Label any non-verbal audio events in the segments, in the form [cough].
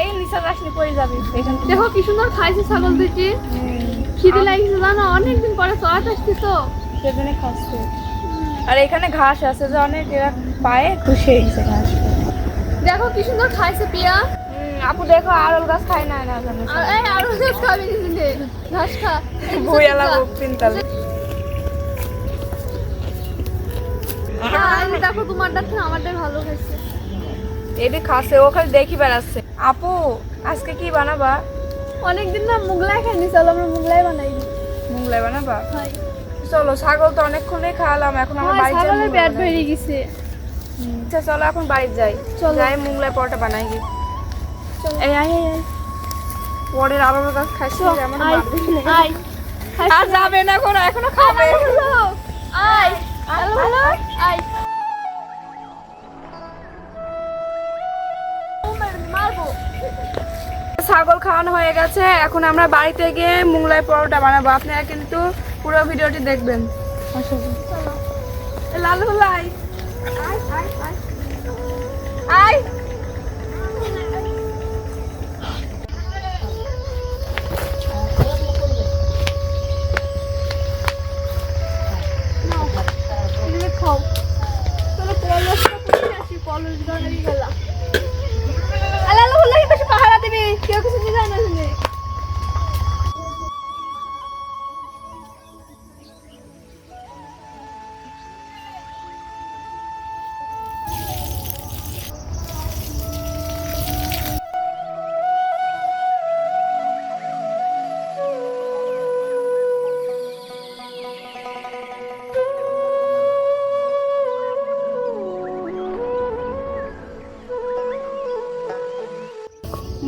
এই নিচে আসলে পড়ে যাবি। দেখো কি সুন্দর খাইছে ছাগল দুটি খিদে লাগিছে জানো অনেকদিন পরে চড়াত আসছি তো। সেজন্য খাচ্ছে। আর এখানে ঘাস আছে যে অনেক এরা পায়ে খুশি হয়ে গেছে ঘাস। দেখো কি সুন্দর খাইছে পিয়া। আপু দেখো আরল গাছ খাই না না জানো। এই আরও ঘাস খাবি ঘাস খা। বইয়ালা আর দেখো তোমারটা থেকে আমারটাই ভালো খাইছে। এটি খাচ্ছে ও খালি দেখি বেড়াচ্ছে। আপু আজকে কি বানাবা? অনেকদিন না মুগলাই খাইনি চলো আমরা মুগলাই বানাই মুগলাই বানাবা? চলো ছাগল তো অনেকক্ষণই খাওয়ালাম এখন আমরা বাড়ি যাই ছাগলের পেট বানাই। গেছে। আচ্ছা চলো এখন বাড়ি যাই। চলো। যাই মুগলাই পরোটা বানাই চলো। এই আয় আয় পরের আলুর গাছ খাইছি আয় বাদ আর যাবে না কোনো এখনও খাবে। আয় হ্যালো হ্যালো আয়। ছাগল খাওয়ানো হয়ে গেছে। এখন আমরা বাড়িতে গিয়ে মুংলাই পরোটা বানাবো। আপনারা কিন্তু পুরো ভিডিওটি দেখবেন। চলো লাই। হলো আয় আয় আয়। আয়।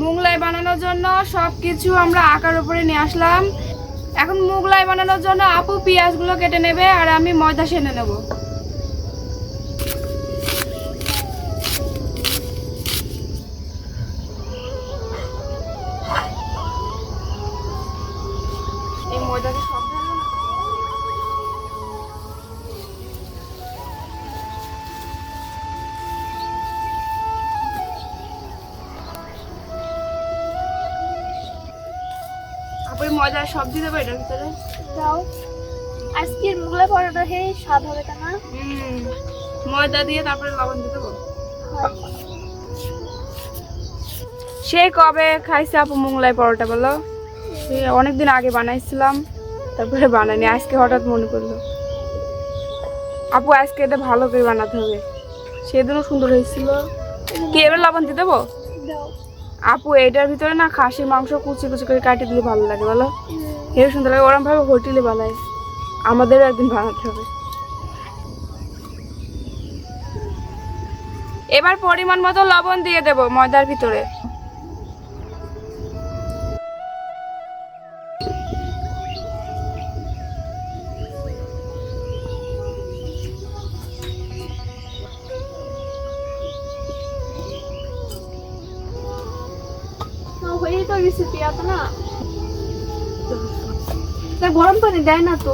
মুগলাই বানানোর জন্য সব কিছু আমরা আকার উপরে নিয়ে আসলাম। এখন মুগলাই বানানোর জন্য আপু পেঁয়াজগুলো কেটে নেবে আর আমি ময়দা সেনে নেব। ময়দা সব দিতে দেবো এটার ভিতরে? দাও। আজকের মুগলাই পরোটা হে স্বাদ হবে তা না? ময়দা দিয়ে তারপরে লবণ দিতে দেবো সে কবে খাইছে আপু মোংলাই পরোটা বলো? সে অনেকদিন আগে বানাইছিলাম তারপরে বানাইনি আজকে হঠাৎ মনে করল আপু আজকে এটা ভালো করে বানাতে হবে। সেদিনও সুন্দর হয়েছিল। কি এবার লবণ দিয়ে দেবো দাও। আপু, এটার ভিতরে না খাসির মাংস কুচি কুচি করে কাটি দিলে ভালো লাগে বলো। হেবি সুন্দর লাগে, ওরম ভাবে হোটেলে বানায়। আমাদেরও একদিন বানাতে হবে। এবার পরিমাণ মতো লবণ দিয়ে দেবো ময়দার ভিতরে। তো গেছে পিয়া তো না? তা গরম পানি দেয় না তো।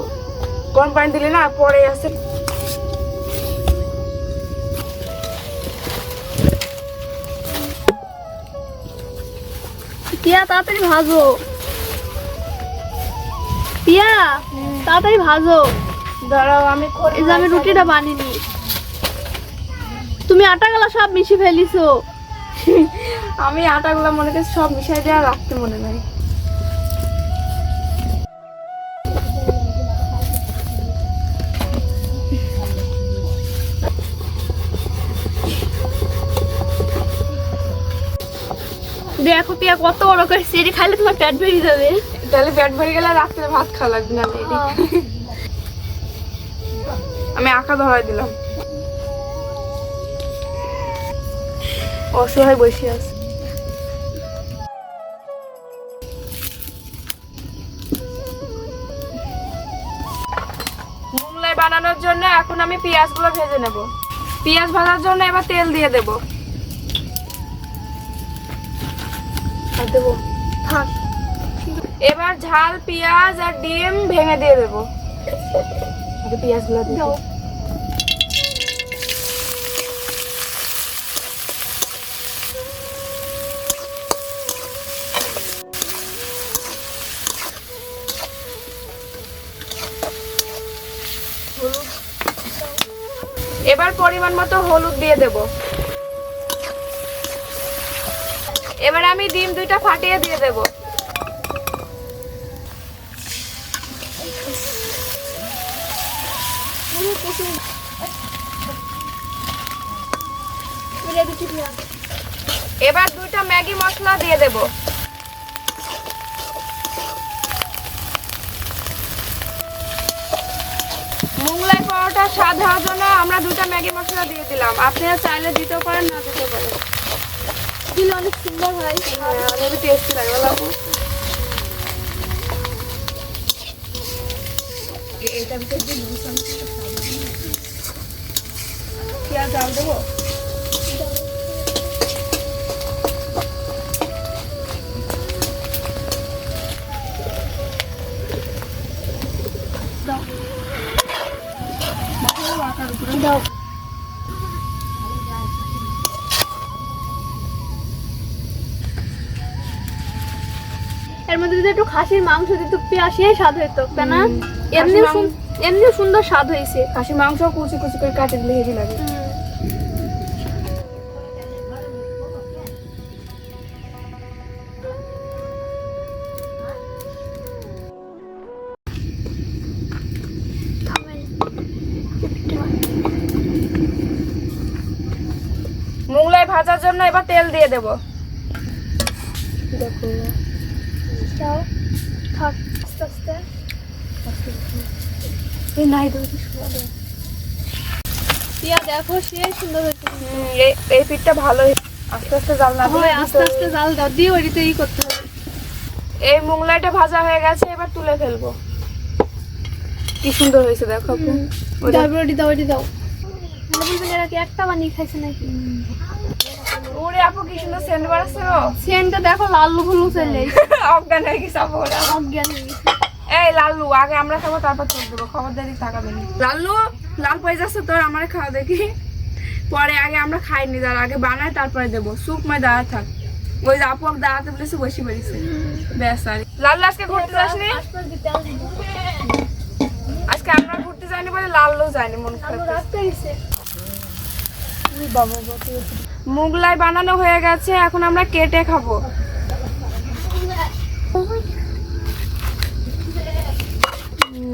গরম পানি দিলে না পরে আছে। পিয়া তাড়াতাড়ি ভাজো। পিয়া তাড়াতাড়ি ভাজো। দাঁড়াও আমি এই যে আমি রুটিটা বানিনি তুমি আটা গেলা সব মিশে ফেলিছো। [laughs] আমি আটাগুলো মনে করছি সব মিশাই দেওয়া রাখতে মনে নাই দেখো পিয়া কত বড় করে সেটি খাইলে তোমার পেট বেরিয়ে যাবে। তাহলে পেট ভরে গেলে রাত্রে ভাত খাওয়া লাগবে না lady। আমি আঁকা ধরাই দিলাম। অসহায় বসে আছে। বানানোর জন্য এখন আমি পেঁয়াজগুলো ভেজে নেব। পেঁয়াজ ভাজার জন্য এবার তেল দিয়ে দেব। এবার ঝাল পেঁয়াজ আর ডিম ভেঙে দিয়ে দেবো। পেঁয়াজগুলো দিয়ে এবার পরিমাণ মতো হলুদ দিয়ে দেব। এবার আমি ডিম দুইটা ফাটিয়ে দিয়ে দেব। এবার দুইটা ম্যাগি মশলা দিয়ে দেব। মোগলাই পরোটা স্বাদ হওয়ার জন্য আমরা দুটো ম্যাগি মশলা দিয়ে দিলাম। আপনারা চাইলে দিতেও পারেন না দিতে পারেন। দিলে অনেক সুন্দর হয়। এটা টেস্টি লাগে আপু? পেঁয়াজ দাম দেবো? এর মধ্যে যদি একটু খাসির মাংস দিত পেঁয়াজ স্বাদ হইতো তাই না? সুন- এমনিও সুন্দর স্বাদ হয়েছে খাসির মাংস কুচি কুচি করে কাটে দিলে হেভি লাগে। মোগলাই ভাজার জন্য এবার তেল দিয়ে দেব। দেখো। দাও থাক আস্তে আস্তে এই নাই তো পিয়া দেখো সেই সুন্দর হয়েছে। এই পিঠটা ভালোই আস্তে আস্তে জাল না আস্তে আস্তে জাল দাও দিয়ে ওইটা ই করতে হবে। এই মোগলাইটা ভাজা হয়ে গেছে এবার তুলে ফেলব। কি সুন্দর হয়েছে দেখো আপু। ওইটা দাও ওইটা দাও। বলবেন এরা কি একটা বানিয়ে খাইছে নাকি? ওরে আপু কি সুন্দর সেন্ট বাড়াচ্ছে সেন্টটা দেখো লাল্লু চলে অজ্ঞান হয়ে গেছে আপু ওরা। অজ্ঞান হয়ে গেছে। এই লাল্লু আগে আমরা খাব তারপর তোর দেবো। খবরদারি তাকাবে না। লাল্লু লাল পয়সা তোর আমার খাওয়া দেখি। পরে আগে আমরা খাইনি তার আগে বানাই তারপরে দেবো। সুপ মায় দাঁড়া থাক। ওই আপু আমাকে দাঁড়াতে বলেছে বসে পড়েছে। ব্যাস আর লাল্লু আজকে ঘুরতে যাসনি। আজকে আমরা ঘুরতে যাইনি বলে লাল্লু যায়নি মন খারাপ আলু করছে। রাখতে গেছে মুগলাই বানানো হয়ে গেছে, এখন আমরা কেটে খাব।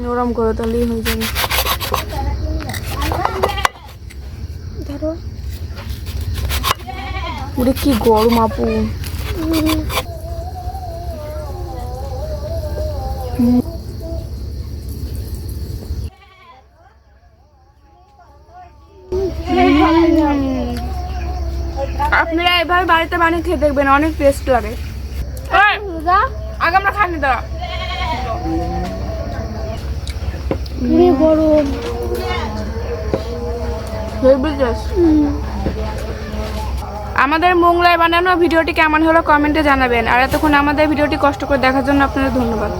নরম করে তাহলেই হয়ে যাবে। ধরো। কি গরম আপু। আপনারা বাড়িতে বানিয়ে খেয়ে দেখবেন অনেক টেস্ট লাগে। আগে আমরা খাইনি দাঁড়া। গরম। আমাদের মোংলায় বানানো ভিডিওটি কেমন হলো কমেন্টে জানাবেন। আর এতক্ষণ আমাদের ভিডিওটি কষ্ট করে দেখার জন্য আপনাদের ধন্যবাদ।